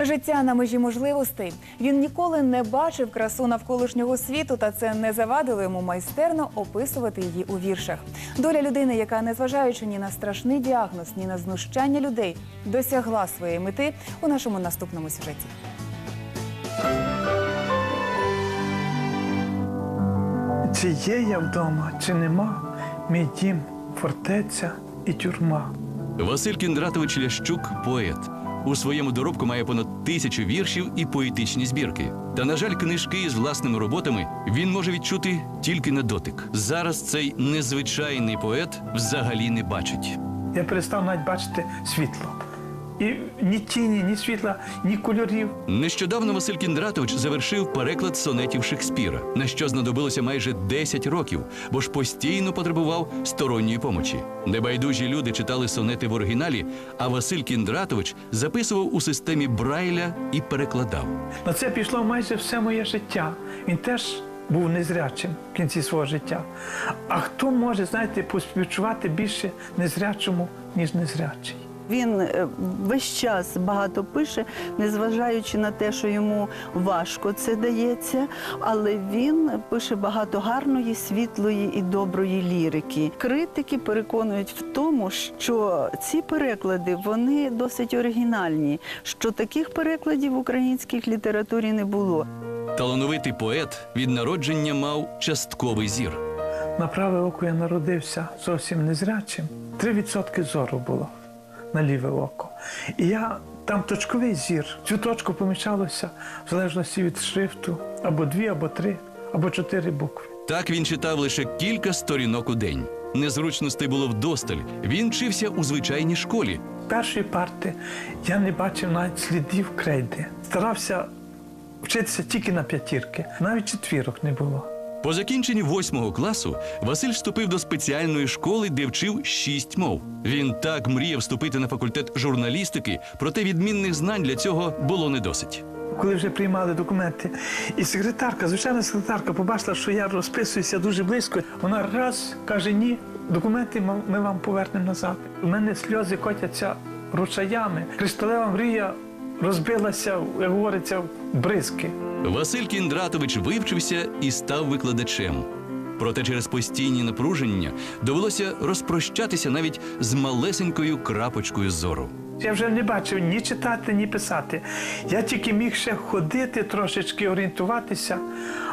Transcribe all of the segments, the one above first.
Життя на межі можливостей. Він ніколи не бачив красу навколишнього світу, та це не завадило йому майстерно описувати її у віршах. Доля людини, яка, незважаючи ні на страшний діагноз, ні на знущання людей, досягла своєї мети у нашому наступному сюжеті. Чи є я вдома, чи нема, мій дім, фортеця і тюрма. Василь Кіндратович Лящук поет. У своєму доробку має понад тисячу віршів і поетичні збірки. Та, на жаль, книжки із власними роботами він може відчути тільки на дотик. Зараз цей незвичайний поет взагалі не бачить. Я перестав навіть бачити світло. І ні тіні, ні світла, ні кольорів. Нещодавно Василь Кіндратович завершив переклад сонетів Шекспіра, на що знадобилося майже 10 років, бо ж постійно потребував сторонньої помочі. Небайдужі люди читали сонети в оригіналі, а Василь Кіндратович записував у системі Брайля і перекладав. На це пішло майже все моє життя. Він теж був незрячим в кінці свого життя. А хто може, знаєте, поспівчувати більше незрячому, ніж незрячий? Він е, весь час багато пише, незважаючи на те, що йому важко це дається, але він пише багато гарної, світлої і доброї лірики. Критики переконують в тому, що ці переклади вони досить оригінальні, що таких перекладів в українській літературі не було. Талановитий поет від народження мав частковий зір. На праве око я народився зовсім незрячим. 3% зору було на ліве око. І я там точковий зір. Цю точку поміщалося в залежності від шрифту або дві, або три, або чотири букви. Так він читав лише кілька сторінок у день. Незручностей було вдосталь. Він вчився у звичайній школі. Першої парти я не бачив навіть слідів крейди. Старався вчитися тільки на п'ятірки, навіть четвірок не було. По закінченні восьмого класу Василь вступив до спеціальної школи, де вчив шість мов. Він так мріяв вступити на факультет журналістики, проте відмінних знань для цього було не досить. Коли вже приймали документи, і секретарка, звичайна секретарка, побачила, що я розписуюся дуже близько. Вона раз каже: ні, документи ми вам повернемо назад. У мене сльози котяться ручаями. Кришталева мрія розбилася, як говориться, в бризки. Василь Кіндратович вивчився і став викладачем. Проте через постійні напруження довелося розпрощатися навіть з малесенькою крапочкою зору. Я вже не бачив ні читати, ні писати. Я тільки міг ще ходити, трошечки орієнтуватися,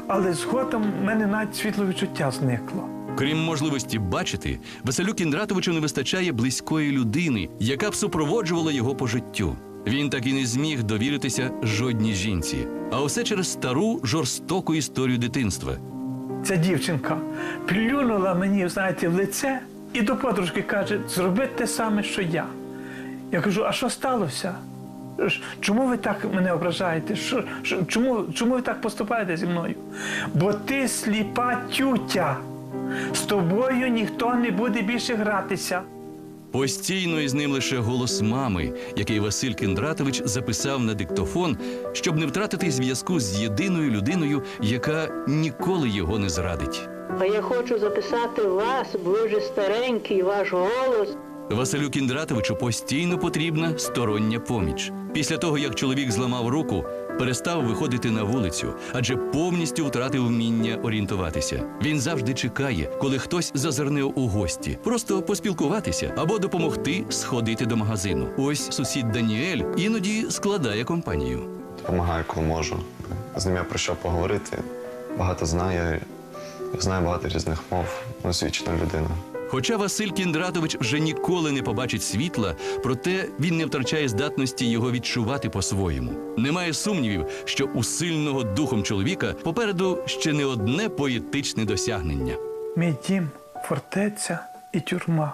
але згодом в мене навіть світловідчуття зникло. Крім можливості бачити, Василю Кіндратовичу не вистачає близької людини, яка б супроводжувала його по життю. Він так і не зміг довіритися жодній жінці, а все через стару жорстоку історію дитинства. Ця дівчинка плюнула мені, знаєте, в лице і до подружки каже, зроби те саме, що я. Я кажу, а що сталося? Чому ви так мене ображаєте? Що, що- чому, чому ви так поступаєте зі мною? Бо ти сліпа тютя. З тобою ніхто не буде більше гратися. Постійно із ним лише голос мами, який Василь Кіндратович записав на диктофон, щоб не втратити зв'язку з єдиною людиною, яка ніколи його не зрадить. А я хочу записати вас, бо ви вже старенький, ваш голос. Василю Кіндратовичу постійно потрібна стороння поміч. Після того, як чоловік зламав руку, перестав виходити на вулицю, адже повністю втратив вміння орієнтуватися. Він завжди чекає, коли хтось зазирне у гості, просто поспілкуватися або допомогти сходити до магазину. Ось сусід Даніель іноді складає компанію. допомагаю, коли можу. З ним я про що поговорити. Багато знає, знає багато різних мов, освічена людина. Хоча Василь Кіндратович вже ніколи не побачить світла, проте він не втрачає здатності його відчувати по-своєму. Немає сумнівів, що у сильного духом чоловіка попереду ще не одне поетичне досягнення. Мій дім, фортеця і тюрма.